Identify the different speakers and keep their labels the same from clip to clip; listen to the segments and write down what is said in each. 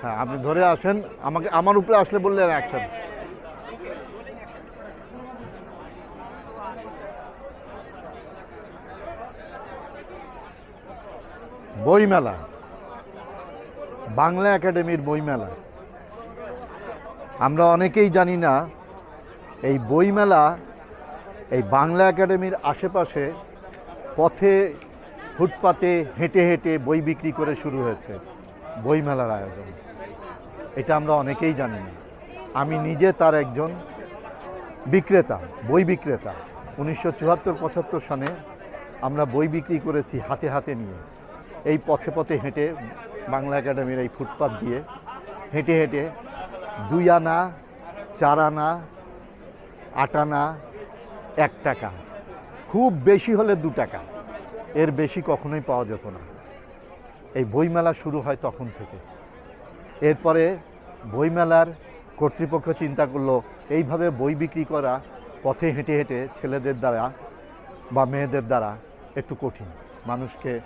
Speaker 1: হ্যাঁ আপনি ধরে আসেন, আমাকে আমার উপরে আসলে বললে অ্যাকশন বইমেলা, বাংলা একাডেমির বইমেলা। আমরা অনেকেই জানি না, এই বইমেলা, এই বাংলা একাডেমির আশেপাশে পথে, ফুটপাতে হেঁটে হেঁটে বই বিক্রি করে শুরু হয়েছে। বইমেলার আয়োজন। এটা আমরা অনেকেই জানি না। আমি নিজে তার একজন বিক্রেতা, বই বিক্রেতা। উনিশশো চুয়াত্তর পঁচাত্তর সনে আমরা বই বিক্রি করেছি হাতে হাতে নিয়ে। এই পথে পথে হেঁটে বাংলা একাডেমির এই ফুটপাথ দিয়ে হেঁটে হেঁটে দুই আনা, চার আনা, আট আনা, এক টাকা। খুব বেশি হলে দু টাকা। এর বেশি কখনোই পাওয়া যেত না। এই বইমেলা শুরু হয় তখন থেকে। এরপরে বইমেলার কর্তৃপক্ষ চিন্তা করল, এইভাবে বই বিক্রি করা পথে হেঁটে হেঁটে ছেলেদের দ্বারা বা মেয়েদের দ্বারা একটু কঠিন। মানুষকে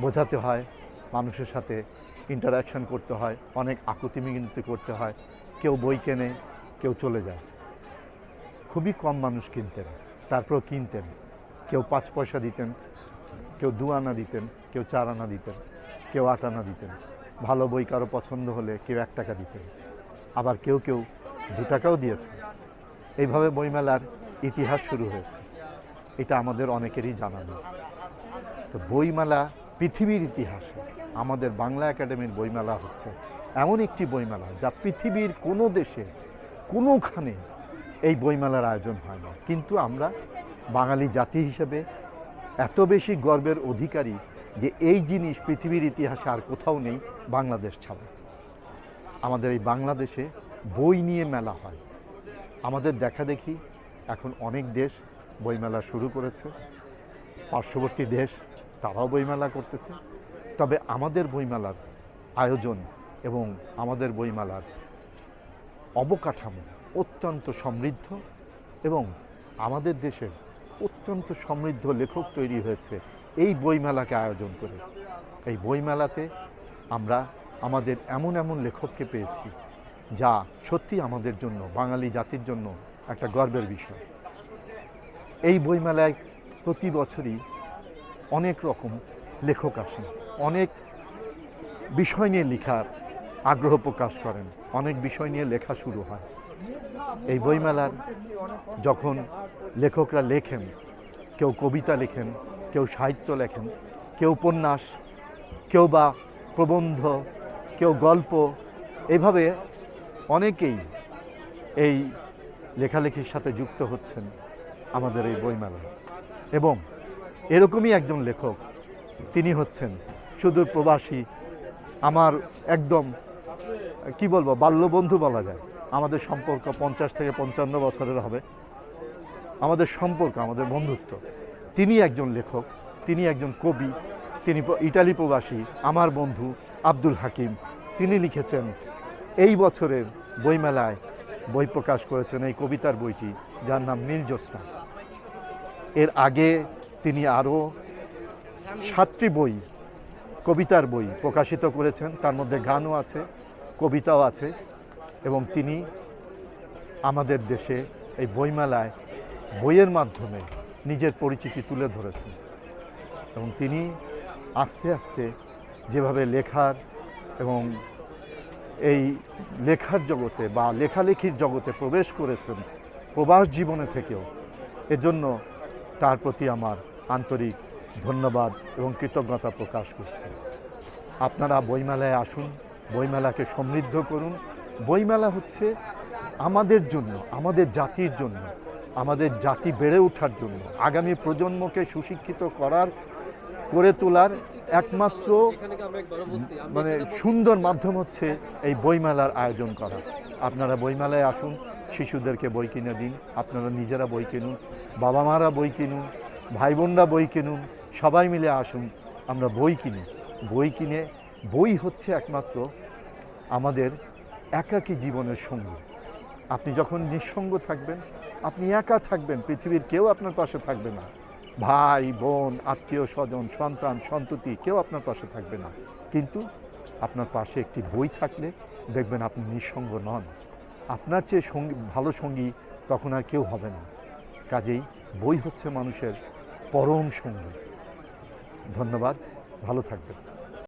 Speaker 1: বোঝাতে হয়, মানুষের সাথে ইন্টারাকশন করতে হয়, অনেক আকুতি মিনতি করতে হয়, কেউ বই কেনে, কেউ চলে যায়। খুবই কম মানুষ কিনতেন তারপর কিনতেন। কেউ পাঁচ পয়সা দিতেন, কেউ দু আনা দিতেন, কেউ চার আনা দিতেন। কেউ আট আনা দিতেন। ভালো বই কারও পছন্দ হলে কেউ এক টাকা দিতেন। আবার কেউ কেউ দু টাকাও দিয়েছে। এইভাবে বইমেলার ইতিহাস শুরু হয়েছে। এটা আমাদের অনেকেরই জানা নেই। তো বইমেলা পৃথিবীর ইতিহাসে, আমাদের বাংলা একাডেমির বইমেলা হচ্ছে এমন একটি বইমেলা যা পৃথিবীর কোনো দেশে কোনোখানে এই বইমেলার আয়োজন হয় না। কিন্তু আমরা বাঙালি জাতি হিসেবে এত বেশি গর্বের অধিকারী যে এই জিনিস পৃথিবীর ইতিহাসে আর কোথাও নেই, বাংলাদেশ ছাড়া। আমাদের এই বাংলাদেশে বই নিয়ে মেলা হয়। আমাদের দেখা দেখি এখন অনেক দেশ বইমেলা শুরু করেছে। পার্শ্ববর্তী দেশ তারাও বইমেলা করতেছে। তবে আমাদের বইমেলার আয়োজন এবং আমাদের বইমেলার অবকাঠামো অত্যন্ত সমৃদ্ধ এবং আমাদের দেশের অত্যন্ত সমৃদ্ধ লেখক তৈরি হয়েছে এই বইমেলাকে আয়োজন করে। এই বইমেলাতে আমরা আমাদের এমন এমন লেখককে পেয়েছি, যা সত্যি আমাদের জন্য, বাঙালি জাতির জন্য একটা গর্বের বিষয়। এই বইমেলায় প্রতি বছরই অনেক রকম লেখক আসেন, অনেক বিষয় নিয়ে লেখার আগ্রহ প্রকাশ করেন, অনেক বিষয় নিয়ে লেখা শুরু হয়। এই বইমেলার যখন লেখকরা লেখেন, কেউ কবিতা লেখেন কেউ সাহিত্য লেখেন, কেউ উপন্যাস, কেউ বা প্রবন্ধ, কেউ গল্প, এভাবে অনেকেই এই লেখালেখির সাথে যুক্ত হচ্ছেন আমাদের এই বইমেলায়। এবং এরকমই একজন লেখক, তিনি হচ্ছেন সুদূর প্রবাসী, আমার একদম, কি বলব, বাল্যবন্ধু বলা যায়। আমাদের সম্পর্ক পঞ্চাশ থেকে পঞ্চান্ন বছরের হবে। আমাদের সম্পর্ক, আমাদের বন্ধুত্ব। তিনি একজন লেখক, তিনি একজন কবি, তিনি ইটালি প্রবাসী, আমার বন্ধু আব্দুল হাকিম। তিনি লিখেছেন, এই বছরের বইমেলায় বই প্রকাশ করেছেন এই কবিতার বইটি, যার নাম নীল জ্যোৎস্না। এর আগে তিনি আরও সাতটি বই, কবিতার বই প্রকাশিত করেছেন। তার মধ্যে গানও আছে, কবিতাও আছে এবং তিনি আমাদের দেশে এই বইমেলায় বইয়ের মাধ্যমে নিজের পরিচিতি তুলে ধরেছেন। এবং তিনি আস্তে আস্তে যেভাবে লেখার এবং এই লেখার জগতে বা লেখালেখির জগতে প্রবেশ করেছেন প্রবাস জীবনে থেকেও, এজন্য তার প্রতি আমার আন্তরিক ধন্যবাদ এবং কৃতজ্ঞতা প্রকাশ করছি। আপনারা বইমেলায় আসুন, বইমেলাকে সমৃদ্ধ করুন। বইমেলা হচ্ছে আমাদের জন্য, আমাদের জাতির জন্য আমাদের জাতি বেড়ে ওঠার জন্য। আগামী প্রজন্মকে সুশিক্ষিত করার, করে তোলার একমাত্র মানে সুন্দর মাধ্যম হচ্ছে এই বইমেলার আয়োজন করা। আপনারা বইমেলায় আসুন, শিশুদেরকে বই কিনে দিন, আপনারা নিজেরা বই কিনুন বাবা মারা বই কিনুন ভাই বোনরা বই কিনুন, সবাই মিলে আসুন, আমরা বই কিনি। বই কিনে, বই হচ্ছে একমাত্র আমাদের একাকী জীবনের সঙ্গী। আপনি যখন নিঃসঙ্গ থাকবেন আপনি একা থাকবেন, পৃথিবীর কেউ আপনার পাশে থাকবে না। ভাই, বোন, আত্মীয় স্বজন, সন্তান, সন্ততি কেউ আপনার পাশে থাকবে না। কিন্তু আপনার পাশে একটি বই থাকলে দেখবেন আপনি নিঃসঙ্গ নন। আপনার চেয়ে সঙ্গী, ভালো সঙ্গী তখন আর কেউ হবে না। কাজেই বই হচ্ছে মানুষের পরম সঙ্গী। ধন্যবাদ, ভালো থাকবেন।